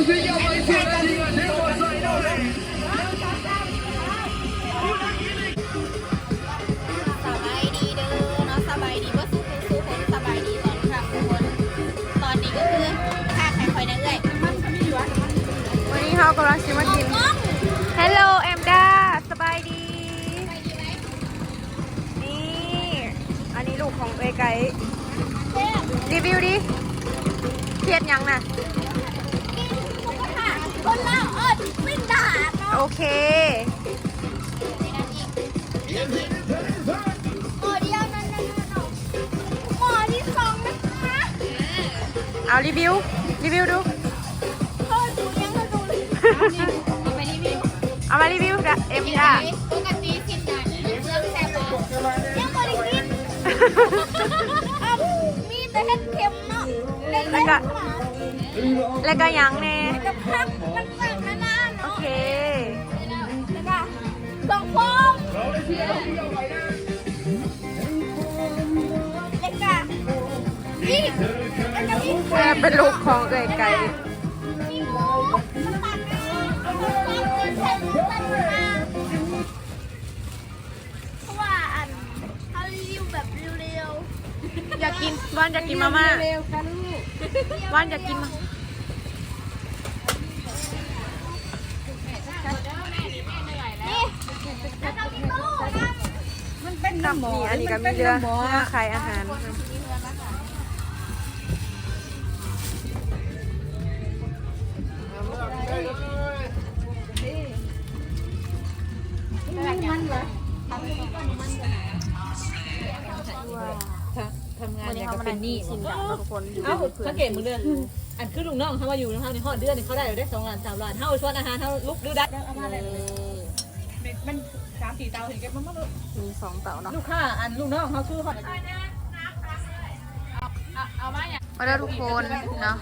สบายดีเด้อเนาะสบายดีว่าสู้คนสบายดีตอนครับทุกคนตอนนี้ก็คือค่าไข่อยนะเอ้ยวันนี้เขากำลังชิมมากิน ฮัลโหลแอมดาสบาสบายดี นี่ อันนี้ลูกของเอไก่รีวิวดิเครียดยังนะกินหมูกระทะ คนละเอิญไม่ด่าเนาะโอเค ในนั้นอีกหม้อเดียวนั่นนั่นนั่นเนาะหม้อที่สองนะคะเอารีวิว รีวิวดู เออดูยังก็ดูเอาไปรีวิวเอามารีวิวกับเอ็มดาปกติกินได้เรื่องแซ่บยังไม่ได้กินอ้าวมีแต่เห็ดเค็มเนาะเล็กๆแล้วก็หมา แล้วก็ยังแน่จะพักมันต่างนานาโอเนาะเค แล้วก็สองฟองแล้วก็นี่แล้วก็มีแม่เป็นลูกของเอไก่มีหมูมันตัดนะเอาไปวางบนแผ่นตัดมาเพราะว่าอันเขารีวิวแบบเร็วอยากกินว่านอยากกินมาม่าๆเร็วค่ะลูกว่านอยากกินมา นี่แล้วก็มีตู้นะ มัน เป็นกับน้ำหมอนี่อันนี้ก็มีเป็นเรือน้ำหมอเรือขายอาหารมันเหรอทำงานวันอนี้ย่างเขากับมาเป็นั่นงหนี้ชิมดักทุกคนอยู่เอ้าเพื่อสันงเกตมึงเดือนอันคือลุงน้องเขามาอยู่นะคะในห้อเดือนเขาได้ได้สองล้านสามล้านเท่าชวนอาหารเท่าลุกดูได้เอามาเลย มันสามสี่เตาเห็นแกมันมันมีสองเต่าเนาะลูกค้าอันลูกน้องเขาคือเขามาเด้อทุกคนเนาะ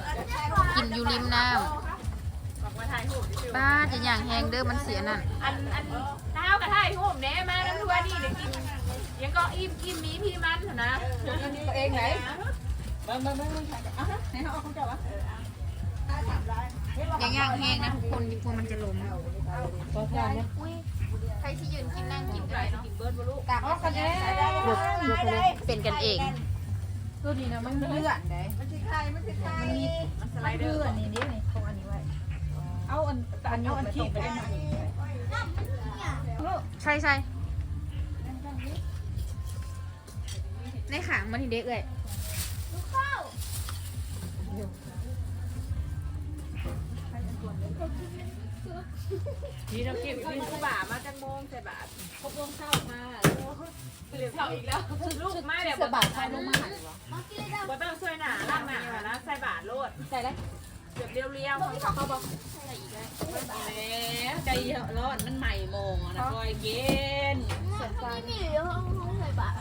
กินอยู่ริมน้ำบ้าจะอย่างแหงเด้อมันเสียนั่นอันอันเท้ากระถ่ายหูมแน่มาแล้วทัวนี่เดี๋ยวกินยังก็อิ่มอิ่มมีพี่มันเถอะนะตัวเองไหนมามามามาอะไหนเขาเอาของเจ้าวะอย่างอย่างแหงนะทุกคนกลัวมันจะล้มขอทานนะอุ้ย ใครที่ยืนกินนั่งกินได้เนาะกินเบิร์ดบลูกตากออกกันแน่หลบหลบไปเลยเป็นกันเองตัวนี้นะมันเลื่อนได้มันสิใครมันสิใครมันมีมันสไลเดอร์อันนี้นี่นี่ของอันนี้ไว้เอาอันอันเอาอันที่ไปได้ไหมใช่ใช่ในขางมันทีเด็กเลย นี่เราเก็บอยู่ที่บ่ามาจังโมงใส่บาทครบวงเข้ามาเหลือเท่าอีกแล้วลูกมาเดี๋ยวสบายใจลงมาหันวะบ่ต้องช่วยหนาล่างหนานะใส่บาทโลดใส่ได้เกือบเรียวเรียวๆเขาเขาบอกแล้วใจร้อนมันใหม่โมงนะคอยเย็นที่นี่อยู่ห้องห้องใส่บาตร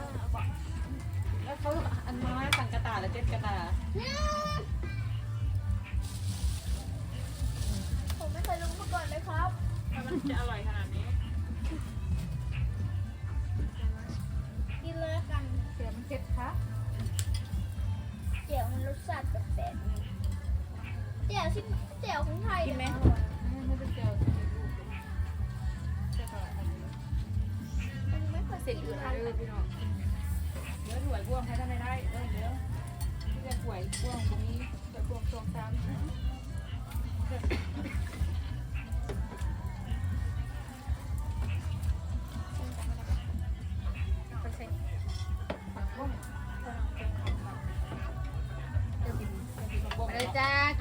แล้วเขาอันน้อยสั่งกระตาแล้วเจ็ดกระตา ก่อนเลยครับถ้ามันจะอร่อยขนาดนี้กินเลยละกันเสียมันเจ็ดคะเจียวมันรสชาติแปลกๆเจียวที่เจียวของไทยกินไหมไม่เป็นเจียวมันไม่เคยเสร็จอยู่แล้วพี่น้องเดี๋ยวถวยพ่วงให้ท่านได้ได้เออเดี๋ยวที่จะถวยพ่วงตรงนี้ถวยพ่วงสองสาม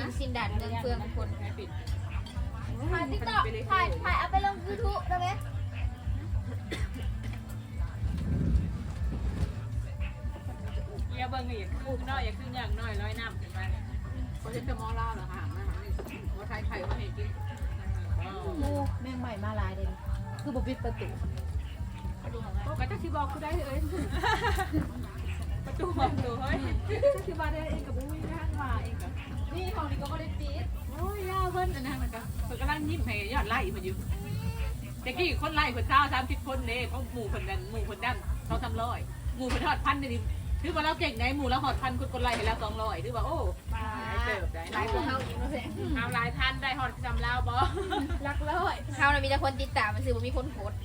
นซินดัดเมืองเฟืองทุกคนปิดถ่ายติ๊กต็อกถ่ายถ่ายเอาไปลงยูทูบได้ไหมเรียวเบิ้งอีกคูบน้อยอย่าขึ้นอย่างน้อยร้อยน้ำขึ้นไปเขาจะมองล่าเหรอคะมาว่าไทยไข่ว่าเห็นกินมูแม่งใหม่มาลายเลยคือบุบิดประตูก็จะที่บอกกูได้เอ้ย ตูห้องดูเฮ้ยที่บ้าได้เองกับบุ้ยข้างมาเองกับนี่ของนี้ก็ไม่ได้ปีดโอ้ยยาเพิ่นอันนั้นมันก็เพิ่นกำลังยิ้มให้ยอดไล่มันอยู่แต่กี้คนไล่คนเช้าสามสิบคนเนี่ยเพราะหมู่คนนั้นหมู่คนนั้นเขาทำร้อยหมู่คนทอดพันนี่ถือว่าเราเก่งไงหมู่เราหอดพันคนคนไล่ให้แล้วสองร้อยถือว่าโอ้ใช่เติบได้หลายคนเฮาอีกเนาะแซ่เอาหลายท่านได้ฮอดจำลาวบ่รักเลยเฮาน่ะมีแต่คนติดตามมันสิบ่มีคนโพสต์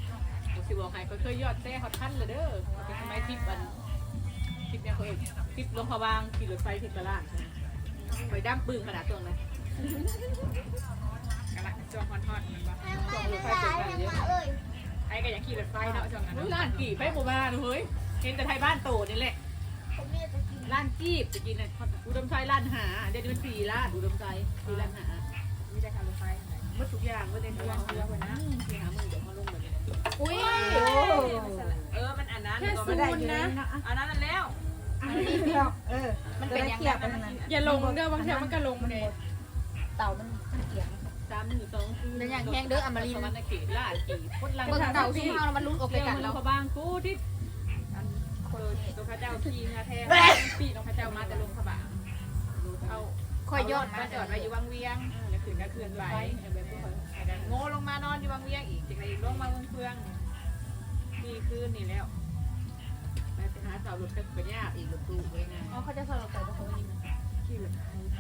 ผมสิบอกให้เขาเคยยอดแซ่ฮอดพันเลยเด้อเป็นสมัยทิปอัน ทิปยังเขาเองทิปลงพะวางขี่รถไฟทิปตลาดไปดั้งปืนขนาดตัวนั้นกำลังช่วงฮอตฮอตมันบ่ช่วงรถไฟเปิดกันเยอะไอ้ก็อยากขี่รถไฟเนาะช่วงนั้นร้านกี่ไปหมู่บ้านเฮ้ยเห็นแต่ไทยบ้านโตนี่แหละร้านจีบจะกินน่ะอุดมไซร้านหาเดี๋ยวนี้มันสี่ร้านอุดมไซสี่ร้านหามีแต่ทางรถไฟหมดทุกอย่างหมดในตัวเรือคนนะสี่หาหมื่นเดี๋ยวเขาลงเหมื อนกันอุ้ยเออ มันอันนั้นแค่ศูนย์นะ อันนั้นแล้วเออ มันเป็นยังไงอย่าลงเด้อบางทีมันก็ลงเลยเต่ามันมันเกี่ยงสามหมื่นสองคือเป็นอย่างแห้งเด้ออมรินสวรรค์เขตลาดกี่คนลังเบิ่งเต่าซุ่มเฮาแล้วมันลุ้นออกไปเรียกกัมันนเราเราบางกูที่ตัวพระเจ้าขี่งาแท้ปีน้องพระเจ้ามาแต่ลงขบะเอาค่อยยอดมามาจอดไว้อยู่วังเวียงแล้วคืนก็คืนไปแบบพวก โง่ลงมานอนอยู่วังเวียงอีกจากไหนลงมาเมืองเฟืองนี่คืนนี่แล้วไปหาเสาหลุดกันยากอีกหลุดตู้ไว้นะอ๋อเขาจะสลับแต่เขาไม่ยินขี่รถ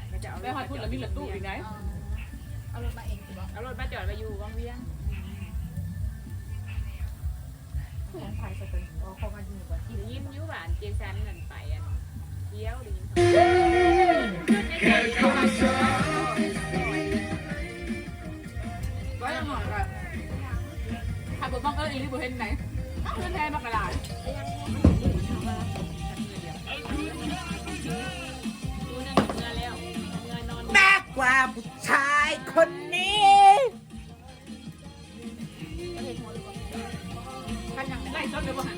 ไปจะเอาไปหอดพุ่นแล้วมีรถตู้อีกไหนเอารถมาเองสิบ่เอารถมาจอดไปอยู่วังเวียงของไทยสเปนอ๋อของอันนี้ก่อนกินยิ้มยิ้วหวานเจสันนั่นไปอันเที่ยวดิก็ยังหน่อย แบบขับรถบ้องเอออีนี่บุเห็นไหนเพื่อนแท้มากระดาดแมากว่าผู้ชายคนนี้กันยังไล่ชดเลยบ่หัน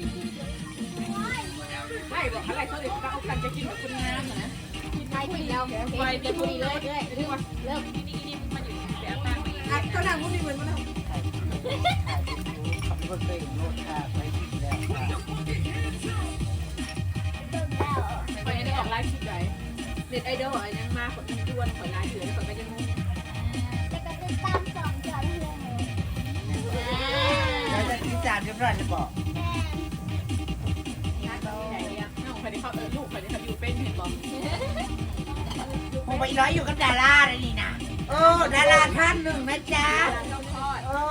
ไล่บอกอะไรชดเลยก็เอากันจะกินแบบคนงามนะไทยถึงแล้วไปเดี๋ยวพอดีเลยเลย ก็นั่งมุ้งนี่เหมือนมันขับรถไปโน่นค่ะไปที่แล้วค่ะไปได้ออกไลฟ์ชุดใหญ่เน็ตไอดอลยังมาคนด้วนคนลฟ์อยู่แล้วคนก็จะงงแล้วจะที่จานเรียบร้อยเลยบอกใหญ่เนี่ยน้องคนนี้เขาเออลูกคนนี้เขาอยู่เป็นเห็นบอกผมไปร้อยอยู่กับดาราเลยนี่ นะโอ้ดาราท่านหนึ่งนะจ๊ะเจ้าทอดโอ้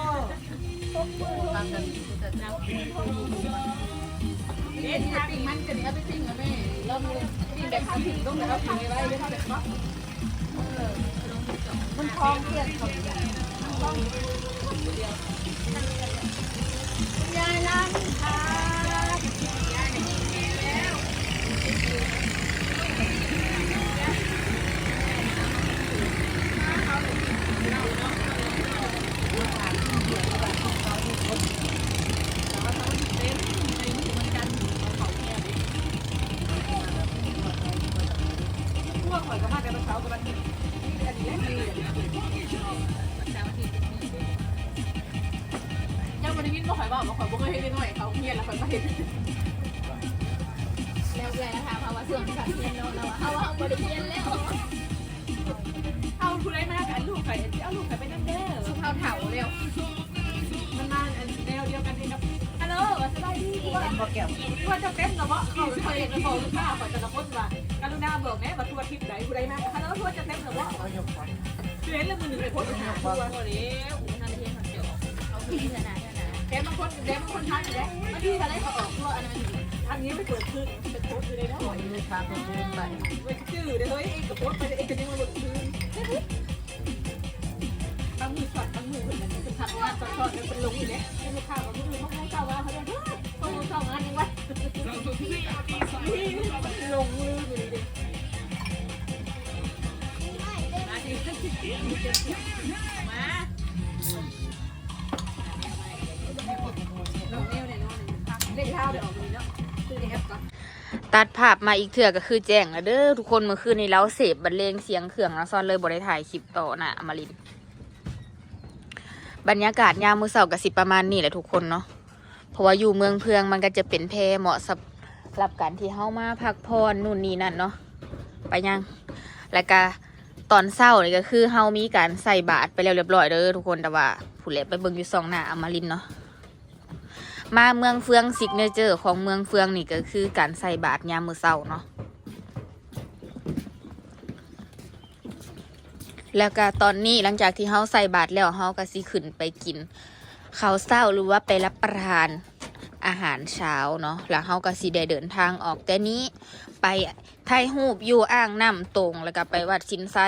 เด็ดทางมันกันเนี่ยไปปิ้งกับแม่เราปิ้งแบบเอาปิ้งต้องแบบปิ้งไว้ไม่เท่าแบบว่ามันคลองเทียนเขา อยก็มาแต่วันเสาร์กับวันอาทิตย์อันนี้แหละวันเสาร์อาทิตย์ยังวันนี้ก็ข่อยบอกว่าข่อยบ่เคยเห็นหน่อยเขาเฮียนแล้วข่อยก็เห็นแล้วเลยนะคะเพราว่าเสื่อมสัตว์เทียนแล้วนะเอาว่าเอาบริเทียนแล้วเอาผู้ไรมากันลูกไข่เอาลูกไข่ไปนั่นเด้อสุภาพเถาเร็ว บายดีเห็นบอกแก้วว่าจะเต้นหรอวะเขาเคยเห็นเขาลูกค้าเขาจะละคนว่าการุณาบิกแม่บัตรทัวร์ทิพย์ไหนผู้ใดมาฮัลโหลทัวร์จะเต้นหรอวะเขายกของเห็นแล้วมือหนึ่งเลยโพสต์หาทัวร์ตัวนี้นั่นเทียนเขาเดียวเอาที่ขนาดขนาดแกบางคนแกบางคนทักอยู่แล้วมาดีอะไรเขาออกทัวร์อันนั้นอันนี้ไม่เปิดขึ้นเป็นโพสต์อยู่ในนั้นปล่อยมือพาไปเดินไปไม่ชื่อเดี๋ยวเฮ้ยเองกับโพสต์ไปเองจะยังมาบนพื้นบางมือช็อตบางมือคนนั้นจะทำงานช็อตแล้วเป็นลงอยู่เนี่ยลูกค้าบางมือเขาไม่เจ้าว่าเขาจะเขา เจ้างานยังวะลงมืออยู่ดิมาดิมาเล่นข้าเดี๋ยวออกเลยเนาะคือแอปก่อนตัดภาพมาอีกเถื่อก็คือแจ้งแล้วเด้อทุกคนเมื่อคืนนี้แล้วเสพบรรเลงเสียงเครื่องแล้วซ่อนเลยบ่ได้ถ่ายคลิปต่อนะอมรินบรรยากาศยามมือเช้าก็สิบประมาณนี้แหละทุกคนเนาะ เพราะว่าอยู่เมืองเพืองมันก็จะเป็นแพเหมาะสำหรับการที่เฮามาพักผ่อนนู่นนี่นั่นเนาะไปยัง แล้วก็ตอนเช้านี่ก็คือเฮามีการใส่บาตรไปแล้วเรียบร้อยเด้อทุกคนแต่ว่าผู้เล็ไปเบิ่งอยู่สองหน้าอมรินเนาะมาเมืองเฟืองซิกเนเจอร์ของเมืองเฟืองนี่ก็คือการใส่บาตรยามมื้อเช้าเนาะแล้วก็ตอนนี้หลังจากที่เฮาใส่บาตรแล้วเฮาก็สิขึ้นไปกิน ข้าวเช้าหรือว่าไปรับประทานอาหารเช้าเนาะแล้วเฮาก็สิได้เดินทางออกแต่นี้ไปไทยฮูบอยู่อ่างน้ำตรงแล้วก็ไปวัดสินไซ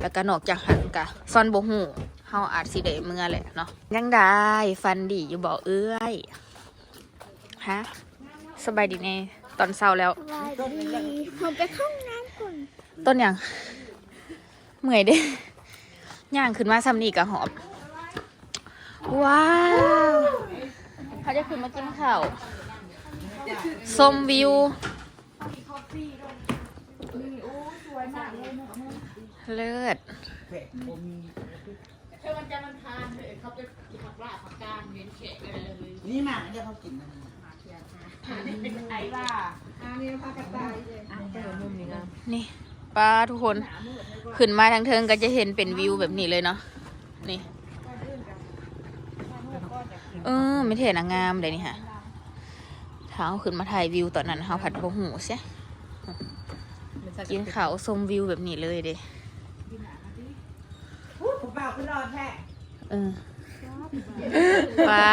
แล้วก็นอกจากหันกะซอนบ่ฮู้เฮาอาจสิได้เมื่อแหละเนาะยังได้ฟันดีอยู่บ่เอ้ยฮะสบายดีแน่ตอนเช้าแล้วสวัสดีผมไปเข้าห้องน้ำก่อนต้นอย่างเมื่อยเด้ย่างขึ้นมาซ้ำนี่กะหอบ ว้าว เขาจะขึ้นมากินข้าวชมวิวเลิศเธอมันจะมันทานเลยเขาจะผักลาผักกาดเว้นแขกอะไรเลยนี่หมากเดี๋ยวเขากินนะเป็นไอ้ว่านี่ป้าทุกคน ขึ้นมาทางเทิงก็จะเห็นเป็นวิวแบบนี้เลยเนาะนี่ เออไม่เท่นะงามเลยนี่ค่ะเท้าขึ้นมาถ่ายวิวตอนนั้นเฮาผัดบะหูเสียกินข้าวชมวิวแบบนี้เลยเด้ผมเปล่าขึ้นรอแท้เออป้า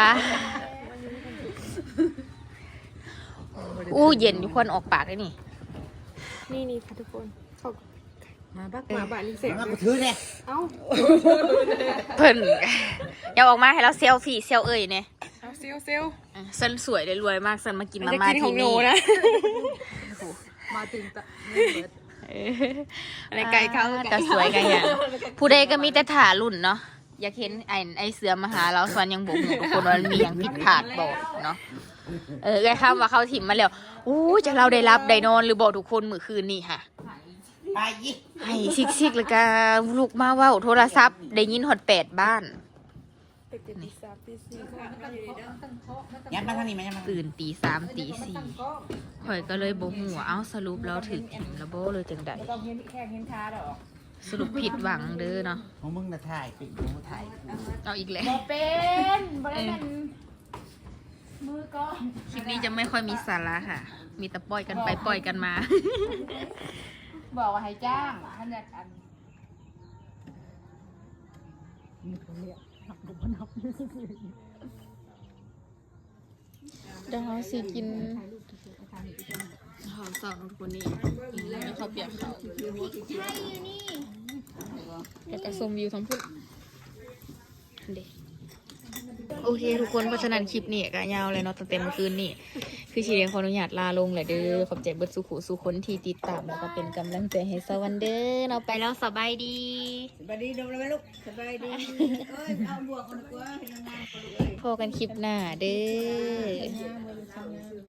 อู้เย็นอยู่คนออกปากเลยนี่ นี่นี่ค่ะทุกคน มาบักมาบ้านนี่เสร็จมากูถือเนี่ยเอ้าเพิ่นอย่าออกมาให้เราเซลฟี่เซลเอ่ยเนี่ยเอาเซลเซลอะสันสวยเลยรวยมากสันมากินมาจะม่ากินขอที่งโนนี่นะมาถึงตะเอออะไรไก่เขาแต่สวยกันอย่างผู้ใดก็มีแต่ถ่ารุ่นเนาะอยากเห็นไอ้ไอเสือมาหาเราสวนยังบอกทุกคนว่ามันมีอย่างผิดพลาดบอกเนาะเออไอ้คำว่าเขาถิ่มมาแล้วอู้จะเราได้รับได้นอนหรือบอกทุกคนมื้อคืนนี่ค่ะ ไปยี่ไอ้ซิกซิกแล้วก็ลูกมาเว่าโทรศัพท์ ได้ยินฮอดแปดบ้านยับมาทางนี้ไหมยับมาตื่นตีสามตีสี่ข่อยก็เลยบอกหัวาเอ้าสรุปแล้วถึงถิ่มแล้วโบเลยจังใดต้องเห็นแค่เห็นขาดอกสรุปผิดหวังเด้อเนาะของมึงนะถ่ายปิดมึงถ่ายเอาอีกแล้วเป็นบริเวณมือก็คลิปนี้จะไม่ค่อยมีสาระค่ะ มีแต่ปล่อยกันไปปล่อยกันมา บอกว่าให้จ้างท่านอยากอันเดี๋ยวเราสิกินหอมสองคนนี่แล้วเขาเปียกเขาใช่อยู่นี่แล้วก็ชมวิวทั้งพุ่นเด็โอเค ทุกคนเพราะฉะนั้นคลิปนี้ก็ยาวเลยเนาะตั้งแต่เมื่อคืนนี่ คือชีเรียนขออนุญาตลาลงเลยเด้อขอบใจเบิดสุขุสุคนที่ติดตามแล้วก็เป็นกำลังใจให้สวันเด้อเราไปแล้วสบายดีสบายดีดูเลยไหมลูกสบายดีเอ้ยเอาบวกกันดีกว่าเห็นงานกันเลยพอกันคลิปหน้าเด้อ